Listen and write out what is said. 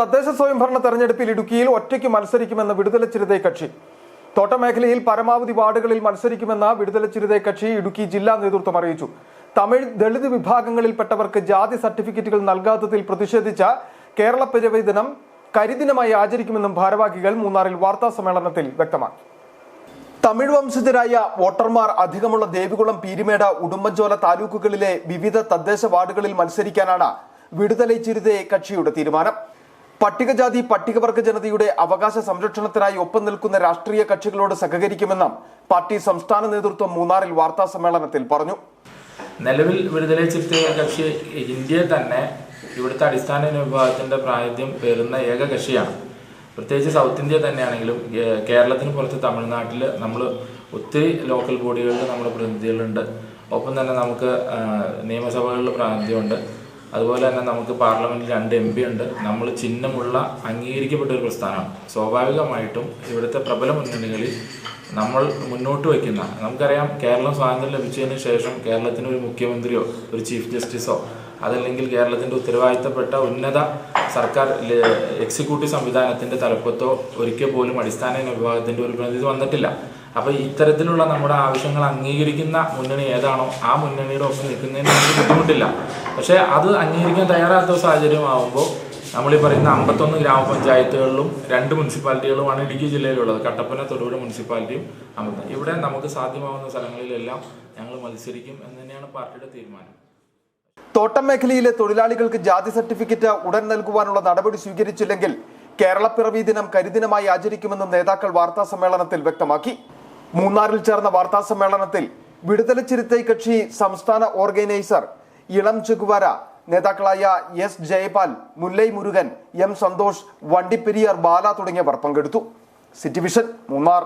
തദ്ദേശ സ്വയംഭരണ തെരഞ്ഞെടുപ്പിൽ ഇടുക്കിയിൽ ഒറ്റയ്ക്ക് മത്സരിക്കുമെന്ന് വിടുതല ചിരുതേ കക്ഷി. തോട്ടമേഖലയിൽ പരമാവധി വാർഡുകളിൽ മത്സരിക്കുമെന്ന വിടുതല ചിരുതേ കക്ഷി ഇടുക്കി ജില്ലാ നേതൃത്വം അറിയിച്ചു. തമിഴ് ദളിത് വിഭാഗങ്ങളിൽപ്പെട്ടവർക്ക് ജാതി സർട്ടിഫിക്കറ്റുകൾ നൽകാത്തതിൽ പ്രതിഷേധിച്ച കേരള പിറവി ദിനം കരിദിനമായി ആചരിക്കുമെന്നും ഭാരവാഹികൾ മൂന്നാറിൽ വാർത്താ സമ്മേളനത്തിൽ വ്യക്തമാക്കി. തമിഴ് വംശജരായ വോട്ടർമാർ അധികമുള്ള ദേവികുളം പീരിമേട ഉടുമ്പൻചോല താലൂക്കുകളിലെ വിവിധ തദ്ദേശ വാർഡുകളിൽ മത്സരിക്കാനാണ് വിടുതലൈ ചിരുതേ കക്ഷിയുടെ തീരുമാനം. പട്ടികജാതി പട്ടികവർഗ ജനതയുടെ അവകാശ സംരക്ഷണത്തിനായി ഒപ്പം നിൽക്കുന്ന രാഷ്ട്രീയ കക്ഷികളോട് സഹകരിക്കുമെന്നും പാർട്ടി സംസ്ഥാന നേതൃത്വം മൂന്നാറിൽ വാർത്താ സമ്മേളനത്തിൽ പറഞ്ഞു. നിലവിൽ വിടുതല ചിരുത്തിയ കക്ഷി ഇന്ത്യയിൽ തന്നെ ഇവിടുത്തെ അടിസ്ഥാന വിഭാഗത്തിന്റെ പ്രാതിനിധ്യം പേരുന്ന ഏക കക്ഷിയാണ്. പ്രത്യേകിച്ച് സൗത്ത് ഇന്ത്യ തന്നെയാണെങ്കിലും കേരളത്തിന് പുറത്ത് തമിഴ്നാട്ടിൽ നമ്മൾ ഒത്തിരി ലോക്കൽ ബോഡികളിൽ നമ്മുടെ പ്രതിനിധികളുണ്ട്. ഒപ്പം തന്നെ നമുക്ക് നിയമസഭകളിൽ പ്രാതിനിധ്യമുണ്ട്. അതുപോലെ തന്നെ നമുക്ക് പാർലമെന്റിൽ രണ്ട് എം പി ഉണ്ട്. നമ്മൾ ചിഹ്നമുള്ള അംഗീകരിക്കപ്പെട്ട ഒരു പ്രസ്ഥാനമാണ്. സ്വാഭാവികമായിട്ടും ഇവിടുത്തെ പ്രബല മുന്നണികളിൽ നമ്മൾ മുന്നോട്ട് വയ്ക്കുന്ന നമുക്കറിയാം കേരളം സ്വാതന്ത്ര്യം ലഭിച്ചതിന് ശേഷം കേരളത്തിന് ഒരു മുഖ്യമന്ത്രിയോ ഒരു ചീഫ് ജസ്റ്റിസോ അതല്ലെങ്കിൽ കേരളത്തിന്റെ ഉത്തരവാദിത്തപ്പെട്ട ഉന്നത സർക്കാർ എക്സിക്യൂട്ടീവ് സംവിധാനത്തിന്റെ തലപ്പത്തോ ഒരിക്കൽ പോലും അടിസ്ഥാന വിഭാഗത്തിന്റെ ഒരു പ്രതിനിധി വന്നിട്ടില്ല. അപ്പൊ ഇത്തരത്തിലുള്ള നമ്മുടെ ആവശ്യങ്ങൾ അംഗീകരിക്കുന്ന മുന്നണി ഏതാണോ ആ മുന്നണിയുടെ ഒപ്പം നിൽക്കുന്നതിന് നമുക്ക് ബുദ്ധിമുട്ടില്ല. പക്ഷേ അത് അംഗീകരിക്കാൻ തയ്യാറാത്ത സാഹചര്യമാകുമ്പോൾ നമ്മൾ ഈ പറയുന്ന അമ്പത്തൊന്ന് ഗ്രാമപഞ്ചായത്തുകളിലും രണ്ട് മുനിസിപ്പാലിറ്റികളുമാണ് ഇടുക്കി ജില്ലയിലുള്ളത്. കട്ടപ്പന തൊടുപുഴ മുനിസിപ്പാലിറ്റിയും അമ്പത് ഇവിടെ നമുക്ക് സാധ്യമാവുന്ന സ്ഥലങ്ങളിലെല്ലാം ഞങ്ങൾ മത്സരിക്കും എന്ന് തന്നെയാണ് പാർട്ടിയുടെ തീരുമാനം. തോട്ടം മേഖലയിലെ തൊഴിലാളികൾക്ക് ജാതി സർട്ടിഫിക്കറ്റ് ഉടൻ നൽകുവാനുള്ള നടപടി സ്വീകരിച്ചില്ലെങ്കിൽ കേരളപ്പിറവി ദിനം കരിദിനമായി ആചരിക്കുമെന്നും നേതാക്കൾ വാർത്താ സമ്മേളനത്തിൽ വ്യക്തമാക്കി. മൂന്നാറിൽ ചേർന്ന വാർത്താ സമ്മേളനത്തിൽ വിടുതല ചിരുത്തൈ കക്ഷി സംസ്ഥാന ഓർഗനൈസർ ഇളം ചെകുവാര നേതാക്കളായ എസ് ജയപാൽ മുല്ലൈ മുരുകൻ എം സന്തോഷ് വണ്ടിപ്പെരിയാർ ബാല തുടങ്ങിയവർ പങ്കെടുത്തു. City vision Munnar.